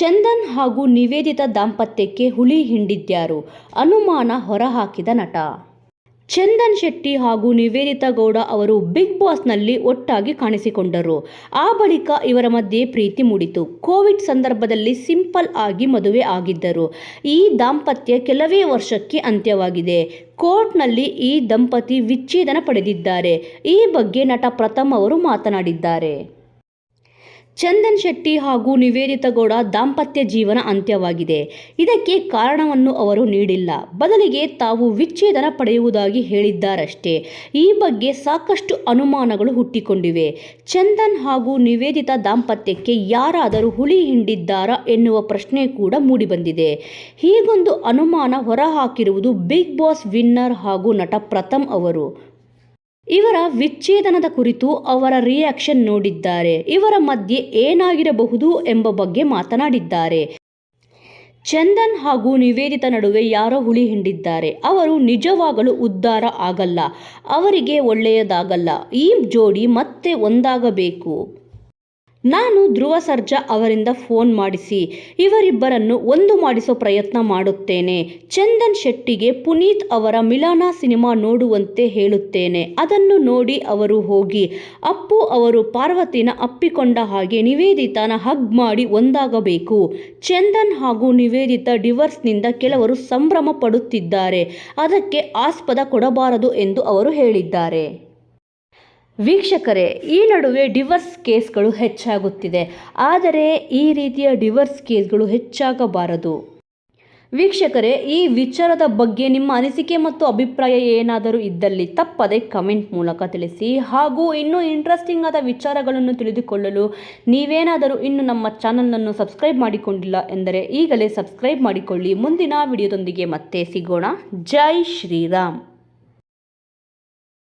ಚಂದನ್ ಹಾಗೂ ನಿವೇದಿತ ದಾಂಪತ್ಯಕ್ಕೆ ಹುಳಿ ಹಿಂಡಿದ್ಯಾರು. ಅನುಮಾನ ಹೊರಹಾಕಿದ ನಟ. ಚಂದನ್ ಶೆಟ್ಟಿ ಹಾಗೂ ನಿವೇದಿತಾ ಗೌಡ ಅವರು ಬಿಗ್ ಬಾಸ್ನಲ್ಲಿ ಒಟ್ಟಾಗಿ ಕಾಣಿಸಿಕೊಂಡರು. ಆ ಬಳಿಕ ಇವರ ಮಧ್ಯೆ ಪ್ರೀತಿ ಮೂಡಿತು. ಕೋವಿಡ್ ಸಂದರ್ಭದಲ್ಲಿ ಸಿಂಪಲ್ ಆಗಿ ಮದುವೆ ಆಗಿದ್ದರು. ಈ ದಾಂಪತ್ಯ ಕೆಲವೇ ವರ್ಷಕ್ಕೆ ಅಂತ್ಯವಾಗಿದೆ. ಕೋರ್ಟ್ನಲ್ಲಿ ಈ ದಂಪತಿ ವಿಚ್ಛೇದನ ಪಡೆದಿದ್ದಾರೆ. ಈ ಬಗ್ಗೆ ನಟ ಪ್ರಥಮ್ ಅವರು ಮಾತನಾಡಿದ್ದಾರೆ. ಚಂದನ್ ಶೆಟ್ಟಿ ಹಾಗೂ ನಿವೇದಿತಾ ಗೌಡ ದಾಂಪತ್ಯ ಜೀವನ ಅಂತ್ಯವಾಗಿದೆ. ಇದಕ್ಕೆ ಕಾರಣವನ್ನು ಅವರು ನೀಡಿಲ್ಲ. ಬದಲಿಗೆ ತಾವು ವಿಚ್ಛೇದನ ಪಡೆಯುವುದಾಗಿ ಹೇಳಿದ್ದಾರಷ್ಟೇ. ಈ ಬಗ್ಗೆ ಸಾಕಷ್ಟು ಅನುಮಾನಗಳು ಹುಟ್ಟಿಕೊಂಡಿವೆ. ಚಂದನ್ ಹಾಗೂ ನಿವೇದಿತ ದಾಂಪತ್ಯಕ್ಕೆ ಯಾರಾದರೂ ಹುಳಿ ಹಿಂಡಿದ್ದಾರಾ ಎನ್ನುವ ಪ್ರಶ್ನೆ ಕೂಡ ಮೂಡಿಬಂದಿದೆ. ಹೀಗೊಂದು ಅನುಮಾನ ಹೊರಹಾಕಿರುವುದು ಬಿಗ್ ಬಾಸ್ ವಿನ್ನರ್ ಹಾಗೂ ನಟ ಪ್ರಥಮ್ ಅವರು. ಇವರ ವಿಚ್ಛೇದನದ ಕುರಿತು ಅವರ ರಿಯಾಕ್ಷನ್ ನೋಡಿದ್ದಾರೆ. ಇವರ ಮಧ್ಯೆ ಏನಾಗಿರಬಹುದು ಎಂಬ ಬಗ್ಗೆ ಮಾತನಾಡಿದ್ದಾರೆ. ಚಂದನ್ ಹಾಗೂ ನಿವೇದಿತ ನಡುವೆ ಯಾರೋ ಹುಳಿ ಹಿಂಡಿದ್ದಾರೆ. ಅವರು ನಿಜವಾಗಲೂ ಉದ್ಧಾರ ಆಗಲ್ಲ. ಅವರಿಗೆ ಒಳ್ಳೆಯದಾಗಲ್ಲ. ಈ ಜೋಡಿ ಮತ್ತೆ ಒಂದಾಗಬೇಕು. ನಾನು ಧ್ರುವ ಸರ್ಜಾ ಅವರಿಂದ ಫೋನ್ ಮಾಡಿಸಿ, ಇವರಿಬ್ಬರನ್ನು ಒಂದು ಮಾಡಿಸೋ ಪ್ರಯತ್ನ ಮಾಡುತ್ತೇನೆ. ಚಂದನ್ ಶೆಟ್ಟಿಗೆ ಪುನೀತ್ ಅವರ ಮಿಲಾನ ಸಿನಿಮಾ ನೋಡುವಂತೆ ಹೇಳುತ್ತೇನೆ. ಅದನ್ನು ನೋಡಿ ಅವರು ಹೋಗಿ, ಅಪ್ಪು ಅವರು ಪಾರ್ವತಿನ ಅಪ್ಪಿಕೊಂಡ ಹಾಗೆ ನಿವೇದಿತನ ಹಗ್ ಮಾಡಿ ಒಂದಾಗಬೇಕು. ಚಂದನ್ ಹಾಗೂ ನಿವೇದಿತ ಡಿವರ್ಸ್ನಿಂದ ಕೆಲವರು ಸಂಭ್ರಮ ಪಡುತ್ತಿದ್ದಾರೆ. ಅದಕ್ಕೆ ಆಸ್ಪದ ಕೊಡಬಾರದು ಎಂದು ಅವರು ಹೇಳಿದ್ದಾರೆ. ವೀಕ್ಷಕರೇ, ಈ ನಡುವೆ ಡಿವರ್ಸ್ ಕೇಸ್ಗಳು ಹೆಚ್ಚಾಗುತ್ತಿದೆ. ಆದರೆ ಈ ರೀತಿಯ ಡಿವರ್ಸ್ ಕೇಸ್ಗಳು ಹೆಚ್ಚಾಗಬಾರದು. ವೀಕ್ಷಕರೇ, ಈ ವಿಚಾರದ ಬಗ್ಗೆ ನಿಮ್ಮ ಅನಿಸಿಕೆ ಮತ್ತು ಅಭಿಪ್ರಾಯ ಏನಾದರೂ ಇದ್ದಲ್ಲಿ ತಪ್ಪದೆ ಕಮೆಂಟ್ ಮೂಲಕ ತಿಳಿಸಿ. ಹಾಗೂ ಇನ್ನೂ ಇಂಟ್ರೆಸ್ಟಿಂಗ್ ಆದ ವಿಚಾರಗಳನ್ನು ತಿಳಿದುಕೊಳ್ಳಲು ನೀವೇನಾದರೂ ಇನ್ನು ನಮ್ಮ ಚಾನಲನ್ನು ಸಬ್ಸ್ಕ್ರೈಬ್ ಮಾಡಿಕೊಂಡಿಲ್ಲ ಎಂದರೆ ಈಗಲೇ ಸಬ್ಸ್ಕ್ರೈಬ್ ಮಾಡಿಕೊಳ್ಳಿ. ಮುಂದಿನ ವಿಡಿಯೋದೊಂದಿಗೆ ಮತ್ತೆ ಸಿಗೋಣ. ಜೈ ಶ್ರೀರಾಮ್.